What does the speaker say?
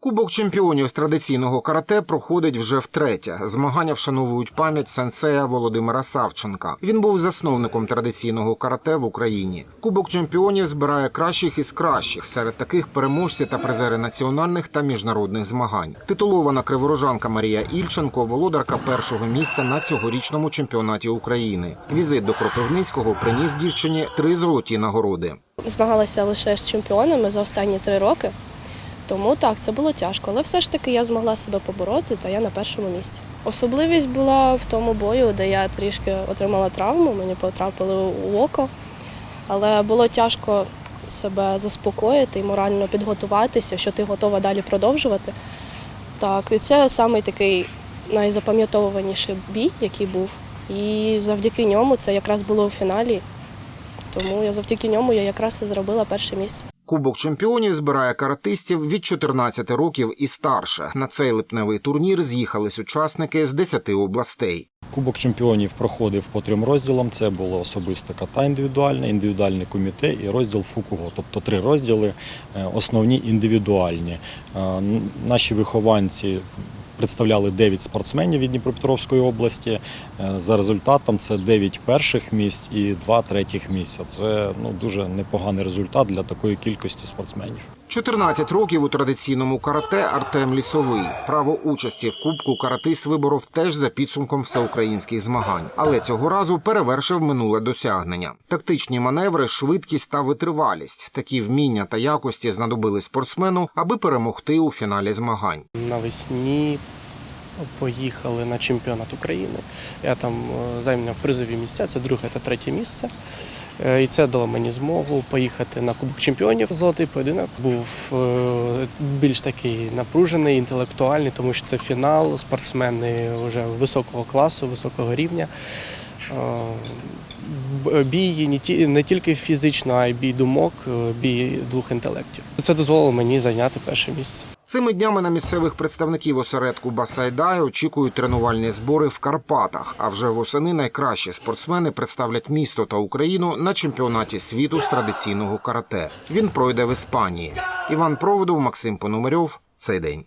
Кубок чемпіонів з традиційного карате проходить вже втретє. Змагання вшановують пам'ять сенсея Володимира Савченка. Він був засновником традиційного карате в Україні. Кубок чемпіонів збирає кращих із кращих. Серед таких переможці та призери національних та міжнародних змагань. Титулована криворожанка Марія Ільченко, володарка першого місця на цьогорічному чемпіонаті України. Візит до Кропивницького приніс дівчині три золоті нагороди. Змагалася лише з чемпіонами за останні три роки. Тому так, це було тяжко, але все ж таки я змогла себе побороти, та я на першому місці. Особливість була в тому бою, де я трішки отримала травму, мені потрапили у око, але було тяжко себе заспокоїти і морально підготуватися, що ти готова далі продовжувати. Так, і це саме такий найзапам'ятовуваніший бій, який був. І завдяки ньому це якраз було у фіналі. Тому я завдяки ньому я якраз і зробила перше місце. Кубок чемпіонів збирає каратистів від 14 років і старше. На цей липневий турнір з'їхались учасники з 10 областей. Кубок чемпіонів проходив по трьом розділам. Це було особисте ката індивідуальне, індивідуальний комітет і розділ Фукуго. Тобто три розділи, е, основні індивідуальні. Е, Наші вихованці представляли 9 спортсменів від Дніпропетровської області. Е, За результатом це 9 перших місць і 2 третіх місця. Це ну, дуже непоганий результат для такої кількості спортсменів. 14 років у традиційному карате Артем Лісовий. Право участі в кубку каратист виборов теж за підсумком всеукраїнських змагань, але цього разу перевершив минуле досягнення. Тактичні маневри, швидкість та витривалість. Такі вміння та якості знадобили спортсмену, аби перемогти у фіналі змагань. Навесні поїхали на чемпіонат України. Я там е, зайняв призові місця, це друге та третє місце. Е, І це дало мені змогу поїхати на Кубок чемпіонів. Золотий поєдинок був е, більш такий напружений, інтелектуальний, тому що це фінал, спортсмени вже високого класу, високого рівня. Е, Бій не тільки фізично, а й бій думок, е, бій двох інтелектів. Це дозволило мені зайняти перше місце. Цими днями на місцевих представників осередку Басайдай очікують тренувальні збори в Карпатах. А вже восени найкращі спортсмени представлять місто та Україну на чемпіонаті світу з традиційного карате. Він пройде в Іспанії. Іван Проводов, Максим Пономарьов. Цей день.